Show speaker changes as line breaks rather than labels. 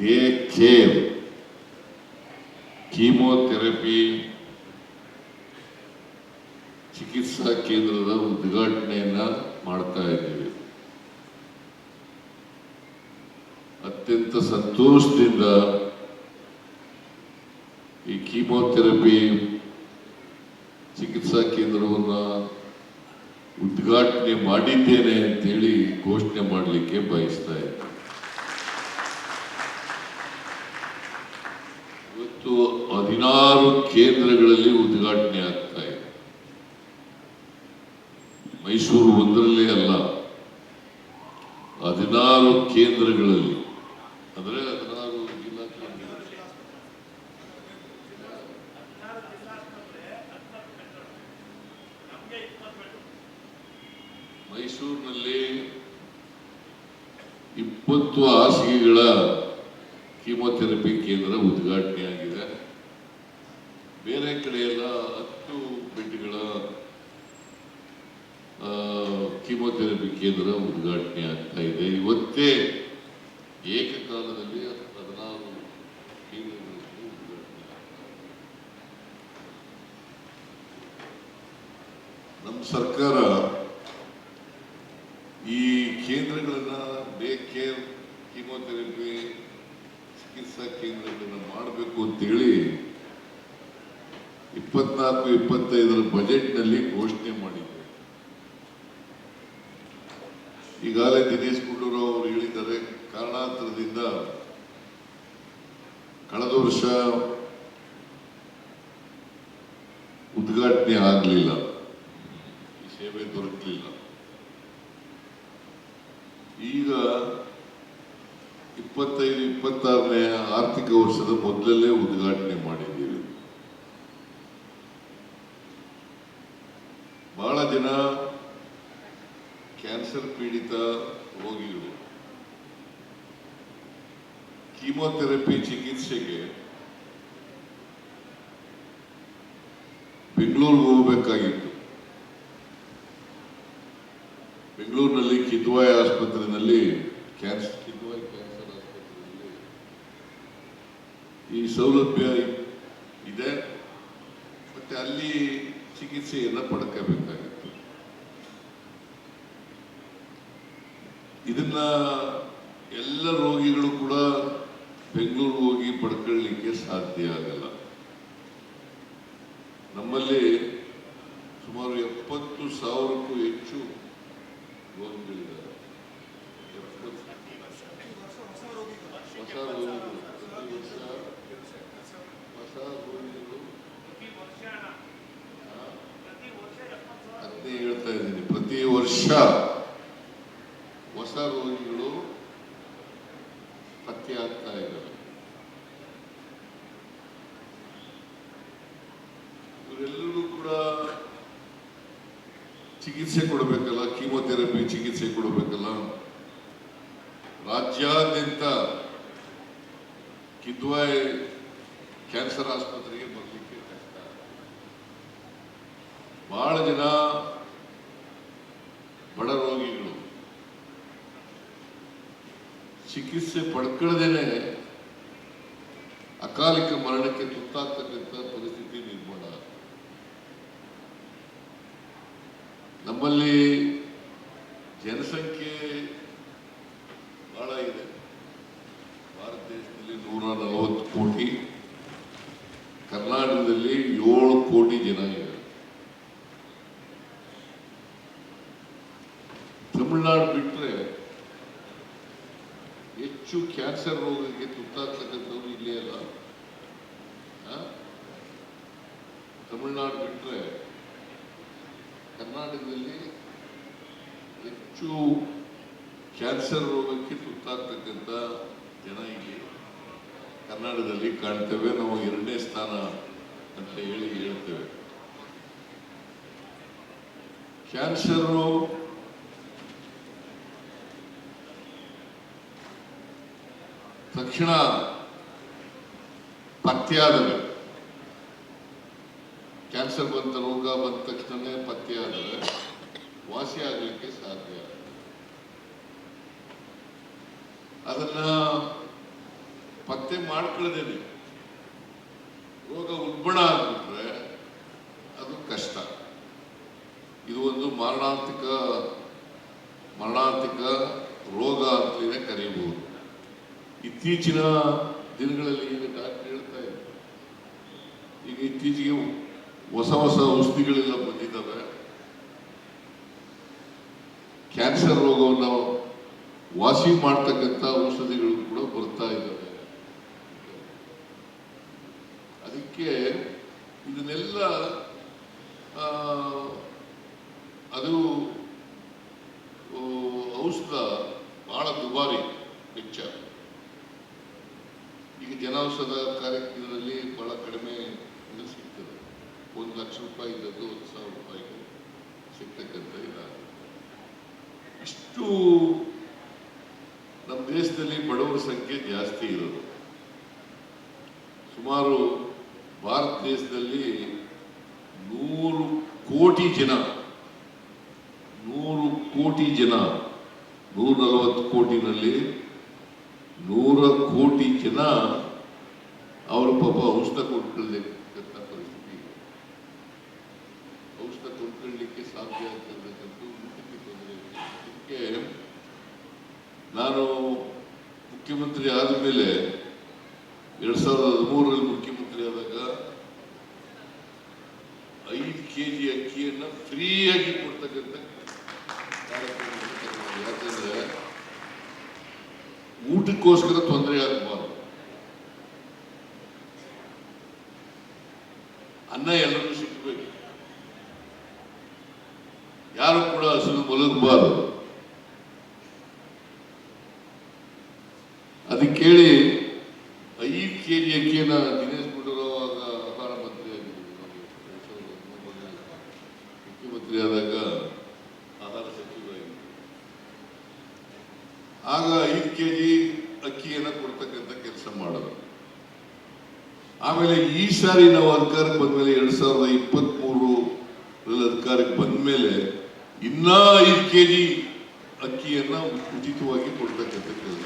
They care chemotherapy ಚಿಕಿತ್ಸಾ ಕೇಂದ್ರದ ಉದ್ಘಾಟನೆಯನ್ನು ಮಾಡ್ತಾ ಇದ್ದೀವಿ. ಅತ್ಯಂತ ಸಂತೋಷದಿಂದ ಈ ಕೀಮೋಥೆರಪಿ ಚಿಕಿತ್ಸಾ ಕೇಂದ್ರವನ್ನು ಉದ್ಘಾಟನೆ ಮಾಡಿದ್ದೇನೆ ಅಂತೇಳಿ ಘೋಷಣೆ ಮಾಡಲಿಕ್ಕೆ ಬಯಸ್ತಾ ಇದ್ದೆ ಇವತ್ತು ಹದಿನಾರು ಕೇಂದ್ರಗಳಲ್ಲಿ ಉದ್ಘಾಟನೆ ಆಗ್ತಾ ಇದೆ. ಮೈಸೂರು ಒಂದರಲ್ಲೇ ಅಲ್ಲ, ಹದಿನಾರು ಕೇಂದ್ರಗಳಲ್ಲಿ, ಅಂದ್ರೆ ಹದಿನಾರು ಜಿಲ್ಲಾ ಮೈಸೂರಿನಲ್ಲಿ ಇಪ್ಪತ್ತು ಹಾಸಿಗೆಗಳ ಕೀಮೋಥೆರಪಿ ಕೇಂದ್ರ ಉದ್ಘಾಟನೆಯಾಗಿದೆ. ಬೇರೆ ಕಡೆ ಎಲ್ಲ ಹತ್ತು ಬೆಡ್ಗಳ ಕೀಮೋಥೆರಪಿ ಕೇಂದ್ರ ಉದ್ಘಾಟನೆ ಆಗ್ತಾ ಇದೆ. ಇವತ್ತೇ ಏಕಕಾಲದಲ್ಲಿ ಹದಿನಾರು ಕೇಂದ್ರಗಳಲ್ಲಿ ಉದ್ಘಾಟನೆ ನಮ್ಮ ಸರ್ಕಾರ ಈ ಕೇಂದ್ರಗಳನ್ನ ಡೇ ಕೇರ್ ಕೀಮೋಥೆರಪಿ ಚಿಕಿತ್ಸಾ ಕೇಂದ್ರಗಳನ್ನು ಮಾಡಬೇಕು ಅಂತೇಳಿ ಇಪ್ಪತ್ನಾಲ್ಕು, ಇಪ್ಪತ್ತೈದರ ಬಜೆಟ್ನಲ್ಲಿ ಘೋಷಣೆ ಮಾಡಿದ್ದೆ. ಈಗಾಗಲೇ ದಿನೇಶ್ ಗುಂಡೂರಾವ್ ಅವರು ಹೇಳಿದ್ದಾರೆ, ಕಾರಣಾಂತರದಿಂದ ಕಳೆದ ವರ್ಷ ಉದ್ಘಾಟನೆ ಆಗಲಿಲ್ಲ. ಸೇವೆ ದೊರಕಲಿಲ್ಲ. ಈಗ ಇಪ್ಪತ್ತೈದು, ಇಪ್ಪತ್ತಾರನೇ ಆರ್ಥಿಕ ವರ್ಷದ ಮೊದಲಲ್ಲೇ ಉದ್ಘಾಟನೆ ಮಾಡಿದ್ದೀವಿ. ಬಹಳ ಜನ ಕ್ಯಾನ್ಸರ್ ಪೀಡಿತ ರೋಗಿಗಳು ಕೀಮೋಥೆರಪಿ ಚಿಕಿತ್ಸೆಗೆ ಬೆಂಗಳೂರು ಹೋಗಬೇಕಾಗಿತ್ತು. ಬೆಂಗಳೂರಿನಲ್ಲಿ ಕಿದ್ವಾಯ ಆಸ್ಪತ್ರೆಯಲ್ಲಿ ಕ್ಯಾನ್ಸರ್ ಆಸ್ಪತ್ರೆಯಲ್ಲಿ ಈ ಸೌಲಭ್ಯ ಇದೆ ಮತ್ತೆ ಅಲ್ಲಿ ಚಿಕಿತ್ಸೆಯನ್ನು ಪಡ್ಕೋಬೇಕಾಗಿತ್ತು. ಇದನ್ನ ಎಲ್ಲ ರೋಗಿಗಳು ಕೂಡ ಬೆಂಗಳೂರು ಹೋಗಿ ಪಡ್ಕೊಳ್ಳಿಕ್ಕೆ ಸಾಧ್ಯ ಆಗಲ್ಲ ನಮ್ಮಲ್ಲಿ ಸುಮಾರು ಎಪ್ಪತ್ತು ಸಾವಿರಕ್ಕೂ ಹೆಚ್ಚು ರೋಗಿಗಳಿದ್ದಾರೆ ಎಪ್ಪತ್ತು ಹೊಸ ರೋಗಿಗಳು ಪ್ರತಿ ವರ್ಷ ಹೊಸ ರೋಗಿಗಳು ಅದನ್ನೇ ಹೇಳ್ತಾ ಇದ್ದೀನಿ ಪ್ರತಿ ವರ್ಷ ಹೊಸ ರೋಗಿಗಳು ಪತ್ತೆ ಆಗ್ತಾ ಇದ್ದಾರೆ ಇವರೆಲ್ಲರೂ ಕೂಡ ಚಿಕಿತ್ಸೆ ಕೊಡಬೇಕಲ್ಲ, ಕೀಮೋಥೆರಪಿ ಚಿಕಿತ್ಸೆ ಕೊಡಬೇಕಲ್ಲ. ರಾಜ್ಯಾದ್ಯಂತ ಕಿದ್ವಾಯ್ ಕ್ಯಾನ್ಸರ್ ಆಸ್ಪತ್ರೆಗೆ ಬರಲಿಕ್ಕೆ ಕಷ್ಟ. ಬಹಳ ಜನ ಬಡ ರೋಗಿಗಳು ಚಿಕಿತ್ಸೆ ಪಡ್ಕೊಳ್ಳದೇನೆ ಅಕಾಲಿಕ ಮರಣಕ್ಕೆ ತುತ್ತಾಗ್ತಕ್ಕಂಥ ಪರಿಸ್ಥಿತಿ ನಿರ್ಮಾಣ. ನಮ್ಮಲ್ಲಿ ಜನಸಂಖ್ಯೆ ಬಹಳ ಇದೆ ಭಾರತ ದೇಶದಲ್ಲಿ ನೂರ ನಲವತ್ತು ಕೋಟಿ ಕರ್ನಾಟಕದಲ್ಲಿ ಏಳು ಕೋಟಿ ಜನ ಇದ್ದಾರೆ ತಮಿಳುನಾಡು ಬಿಟ್ಟರೆ ಹೆಚ್ಚು ಕ್ಯಾನ್ಸರ್ ರೋಗಕ್ಕೆ ತುತ್ತಾಗ್ತಕ್ಕಂಥವ್ರು ಇಲ್ಲೇ ಅಲ್ಲ. ತಮಿಳ್ನಾಡು ಬಿಟ್ಟರೆ ಕರ್ನಾಟಕದಲ್ಲಿ ಹೆಚ್ಚು ಕ್ಯಾನ್ಸರ್ ರೋಗಕ್ಕೆ ತುತ್ತಾಗ್ತಕ್ಕಂಥ ಜನ ಇಲ್ಲಿ ಕರ್ನಾಟಕದಲ್ಲಿ ಕಾಣ್ತೇವೆ. ನಾವು ಎರಡನೇ ಸ್ಥಾನ ಅಂತ ಹೇಳಿ ಹೇಳ್ತೇವೆ. ಕ್ಯಾನ್ಸರು ತಕ್ಷಣ ಪತ್ತೆಯಾದರೆ ಕ್ಯಾನ್ಸರ್ ಬಂತ ರೋಗ ಬಂದ ತಕ್ಷಣ ಪತ್ತೆಯಾದರೆ ವಾಸಿ ಆಗಲಿಕ್ಕೆ ಸಾಧ್ಯ ಅದನ್ನ ಪತ್ತೆ ಮಾಡ್ಕೊಳ್ಳದೇನೆ ರೋಗ ಉಲ್ಬಣ ಆಗ್ಬಿಟ್ರೆ ಅದು ಕಷ್ಟ. ಇದು ಒಂದು ಮರಣಾಂತಿಕ ಇತ್ತೀಚಿನ ದಿನಗಳಲ್ಲಿ ಏನು ಡಾಕ್ಟರ್ ಹೇಳ್ತಾ ಇದೆ ಈಗ ಇತ್ತೀಚೆಗೆ ಹೊಸ ಹೊಸ ಔಷಧಿಗಳೆಲ್ಲ ಬಂದಿದ್ದಾವೆ. ಕ್ಯಾನ್ಸರ್ ರೋಗವನ್ನು ವಾಸಿ ಮಾಡ್ತಕ್ಕಂಥ ಔಷಧಿಗಳು ಕೂಡ ಬರ್ತಾ ಇದ್ದಾವೆ. ಅದಕ್ಕೆ ಇದನ್ನೆಲ್ಲ ಅದು ಔಷಧ ಬಹಳ ದುಬಾರಿ ವೆಚ್ಚ ಜನೌಷಧ ಕಾರ್ಯಕ್ರಮದಲ್ಲಿ ಬಹಳ ಕಡಿಮೆ ಇದು ಸಿಗ್ತದೆ. ಒಂದು ಲಕ್ಷ ರೂಪಾಯಿ ಇದ್ದದ್ದು ಒಂದು ಸಾವಿರ ರೂಪಾಯಿಗೆ ಸಿಗ್ತಕ್ಕಂಥ ಇದಾಗಿದೆ. ಇಷ್ಟು ನಮ್ಮ ದೇಶದಲ್ಲಿ ಬಡವರ ಸಂಖ್ಯೆ ಜಾಸ್ತಿ ಇರೋದು. ಸುಮಾರು ಭಾರತ ದೇಶದಲ್ಲಿ ನೂರು ಕೋಟಿ ಜನ, ನೂರು ಕೋಟಿ ಜನ ನೂರ ನಲವತ್ತು ಕೋಟಿನಲ್ಲಿ ನೂರ ಕೋಟಿ ಜನ ಅವರು ಪಾಪ ಔಷಧ ಕೊಂಡ್ಕೊಳ್ಳತಕ್ಕಂಥ ಪರಿಸ್ಥಿತಿ ಔಷಧ ಕೊಂಡ್ಕೊಳ್ಳಿಕ್ಕೆ ಸಾಧ್ಯ ಆಗ್ತಿರ್ತಕ್ಕಂಥ ಮುಖ್ಯಕ್ಕೆ ಅದಕ್ಕೆ ನಾನು ಮುಖ್ಯಮಂತ್ರಿ ಆದ ಮೇಲೆ ಎರಡ್ ಸಾವಿರದ ಹದಿಮೂರರಲ್ಲಿ ಮುಖ್ಯಮಂತ್ರಿ ಆದಾಗ ಐದು ಕೆ ಜಿ ಅಕ್ಕಿಯನ್ನ ಫ್ರೀಯಾಗಿ ಕೊಡ್ತಕ್ಕಂಥ. ಯಾಕಂದ್ರೆ ಊಟಕ್ಕೋಸ್ಕರ ತೊಂದರೆ ಆಗಬಾರ್ದು ಅನ್ನ ಎಲ್ಲರೂ ಸಿಕ್ಕಬೇಕು ಯಾರು ಕೂಡ ಹಸಿರು ಮಲಗಬಾರದು. ಅದಕ್ಕೆ ಕೇಳಿ ಐದು ಕೆಜಿ ಅಕ್ಕಿಯನ್ನ ದಿನೇಶ್ ಗುಂಡೂರಾವ್ ಆಗ ಆಹಾರ ಮಂತ್ರಿ ಮುಖ್ಯಮಂತ್ರಿ ಆದಾಗ ಆಹಾರ ಸಚಿವರಾಗಿದ್ದರು. ಆಗ ಐದು ಕೆ ಜಿ ಅಕ್ಕಿಯನ್ನ ಕೊಡ್ತಕ್ಕಂಥ ಕೆಲಸ ಮಾಡೋದು ಆಮೇಲೆ ಈ ಸಾರಿ ನಾವು ಅಧಿಕಾರಕ್ಕೆ ಬಂದ್ಮೇಲೆ ಎರಡ್ ಸಾವಿರದ ಇಪ್ಪತ್ತ್ ಅಧಿಕಾರಕ್ಕೆ ಬಂದ್ಮೇಲೆ ಇನ್ನ ಐದು ಕೆ ಜಿ ಅಕ್ಕಿಯನ್ನ ಉಚಿತವಾಗಿ ಕೊಡ್ತಕ್ಕಂಥ ಕೆಲಸ